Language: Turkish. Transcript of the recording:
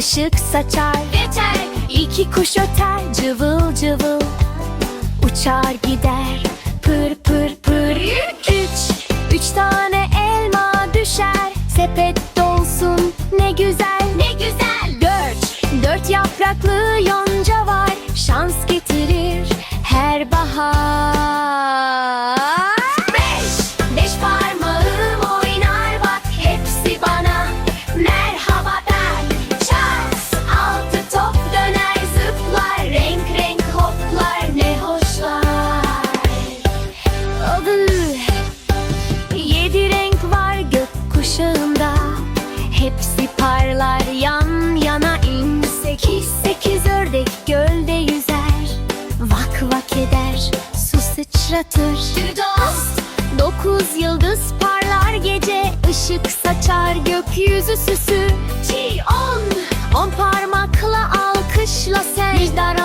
ışık saçar. Yeter. İki kuş öter cıvıl cıvıl. Uçar gider pır pır pır. Üç, üç tane elma düşer. Sepet dolsun ne güzel. Ne güzel. Dört, dört yapraklı yonca var. Şans getirir her bahar Karlar yan yana in Sekiz sekiz ördek gölde yüzer. Vak vak eder su sıçratır. Düdost Dokuz yıldız parlar gece. Işık saçar gökyüzü süsü. Ti on. On parmakla alkışla secdar